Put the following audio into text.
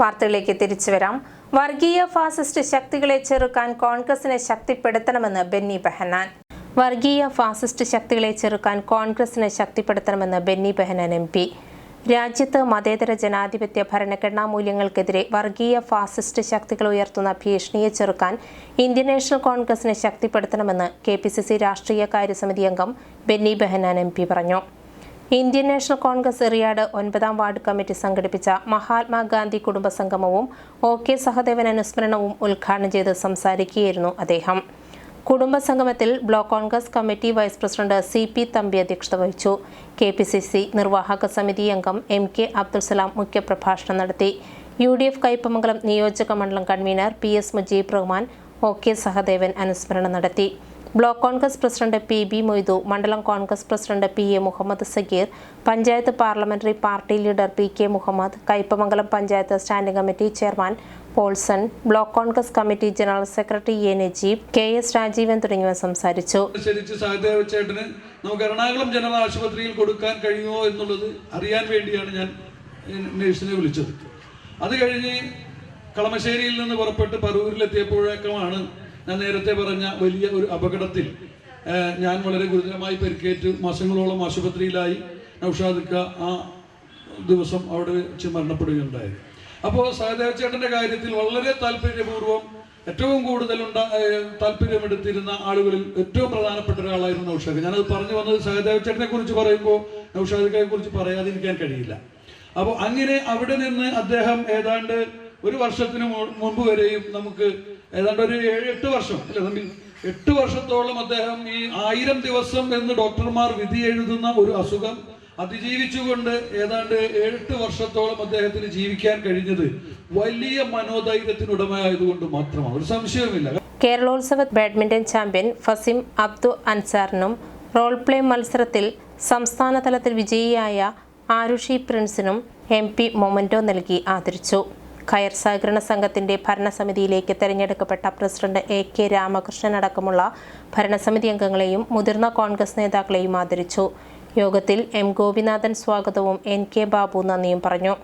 വാർത്തകളിലേക്ക് തിരിച്ചു വരാം. വർഗീയ ഫാസിസ്റ്റ് ശക്തികളെ ചെറുക്കാൻ കോൺഗ്രസിനെ ശക്തിപ്പെടുത്തണമെന്ന് ബെന്നി ബെഹനാൻ. വർഗീയ ഫാസിസ്റ്റ് ശക്തികളെ ചെറുക്കാൻ കോൺഗ്രസിനെ ശക്തിപ്പെടുത്തണമെന്ന് ബെന്നി ബെഹനാൻ എം പി. രാജ്യത്ത് മതേതര ജനാധിപത്യ ഭരണഘടനാ മൂല്യങ്ങൾക്കെതിരെ വർഗീയ ഫാസിസ്റ്റ് ശക്തികൾ ഉയർത്തുന്ന ഭീഷണിയെ ചെറുക്കാൻ ഇന്ത്യൻ നാഷണൽ കോൺഗ്രസിനെ ശക്തിപ്പെടുത്തണമെന്ന് കെ പി സി സി രാഷ്ട്രീയ കാര്യസമിതി അംഗം ബെന്നി ബെഹനാൻ എം പി പറഞ്ഞു. ഇന്ത്യൻ നാഷണൽ കോൺഗ്രസ് എറിയാട് ഒൻപതാം വാർഡ് കമ്മിറ്റി സംഘടിപ്പിച്ച മഹാത്മാഗാന്ധി കുടുംബ സംഗമവും ഒ കെ സഹദേവൻ അനുസ്മരണവും ഉദ്ഘാടനം ചെയ്ത് സംസാരിക്കുകയായിരുന്നു അദ്ദേഹം. കുടുംബ സംഗമത്തിൽ block Congress committee vice president C P Thampi അധ്യക്ഷത വഹിച്ചു. കെ പി സി സി നിർവാഹക സമിതി അംഗം എം കെ അബ്ദുൽ സലാം മുഖ്യപ്രഭാഷണം നടത്തി. യു ഡി എഫ് കയ്പമംഗലം നിയോജക മണ്ഡലം convener P S Mujeeb Rahman O K Sahadevan അനുസ്മരണം നടത്തി. Block Congress president P B Moidu മണ്ഡലം Congress president P A Muhammad Sageer panchayat parliamentary party leader P K Muhammad Kaipamangalam panchayat standing committee chairman Paulson block Congress committee general secretary A Najeeb K S Rajeevan തുടങ്ങിയവർ സംസാരിച്ചു. നമുക്ക് Ernakulam general ആശുപത്രിയിൽ കൊടുക്കാൻ കഴിയുമോ എന്നുള്ളത് അറിയാൻ വേണ്ടിയാണ് ഞാൻ നേഴ്സിനെ വിളിച്ചത്. അത് കഴിഞ്ഞ് കളമശ്ശേരിയിൽ നിന്ന് പുറപ്പെട്ട് പറവൂരിലെത്തിയപ്പോഴേക്കുമാണ് ഞാൻ നേരത്തെ പറഞ്ഞ വലിയ ഒരു അപകടത്തിൽ ഞാൻ വളരെ ഗുരുതരമായി പരിക്കേറ്റ്. മാസങ്ങളോളം ആശുപത്രിയിലായി. നൌഷാദിക്ക ആ ദിവസം അവിടെ വെച്ച് മരണപ്പെടുകയുണ്ടായത് അപ്പോൾ സഹദേവ ചേട്ടന്റെ കാര്യത്തിൽ വളരെ താല്പര്യപൂർവം ഏറ്റവും കൂടുതൽ ഉണ്ടാ താല്പര്യമെടുത്തിരുന്ന ആളുകളിൽ ഏറ്റവും പ്രധാനപ്പെട്ട ഒരാളായിരുന്നു നൌഷാദ് ഞാനത് പറഞ്ഞു വന്നത് സഹദേവ ചേട്ടനെ കുറിച്ച് പറയുമ്പോൾ നൌഷാദിക്കയെ കുറിച്ച് പറയാതിരിക്കാൻ കഴിയില്ല. അപ്പോൾ അങ്ങനെ അവിടെ നിന്ന് അദ്ദേഹം ഏതാണ്ട് ഒരു വർഷത്തിന് മുൻപ് വരെയും നമുക്ക് ഏതാണ്ട് ഒരു ഏഴ് എട്ട് വർഷം അല്ലെ തമ്പി എട്ട് വർഷത്തോളം അദ്ദേഹം ഈ ആയിരം ദിവസം എന്ന് ഡോക്ടർമാർ വിധി എഴുതുന്ന ഒരു അസുഖം അതിജീവിച്ചുകൊണ്ട് ഏതാണ്ട് ഏഴെട്ട് വർഷത്തോളം അദ്ദേഹത്തിന് ജീവിക്കാൻ കഴിഞ്ഞത് വലിയ മനോധൈര്യത്തിനുടമയായതുകൊണ്ട് മാത്രമാണ്. ഒരു സംശയവുമില്ല. കേരളോത്സവ ബാഡ്മിന്റൺ ചാമ്പ്യൻ ഫസിം അബ്ദു അൻസാറിനും റോൾ പ്ലേ മത്സരത്തിൽ സംസ്ഥാന തലത്തിൽ വിജയിയായ ആരുഷി പ്രിൻസിനും എം പി മൊമന്റോ നൽകി ആദരിച്ചു. കയർ സഹകരണ സംഘത്തിന്റെ ഭരണസമിതിയിലേക്ക് തെരഞ്ഞെടുക്കപ്പെട്ട പ്രസിഡന്റ് എ കെ രാമകൃഷ്ണൻ അടക്കമുള്ള ഭരണസമിതി അംഗങ്ങളെയും മുതിർന്ന കോൺഗ്രസ് നേതാക്കളെയും ആദരിച്ചു. യോഗത്തിൽ എം ഗോപിനാഥൻ സ്വാഗതവും എൻ കെ ബാബു നന്ദിയും പറഞ്ഞു.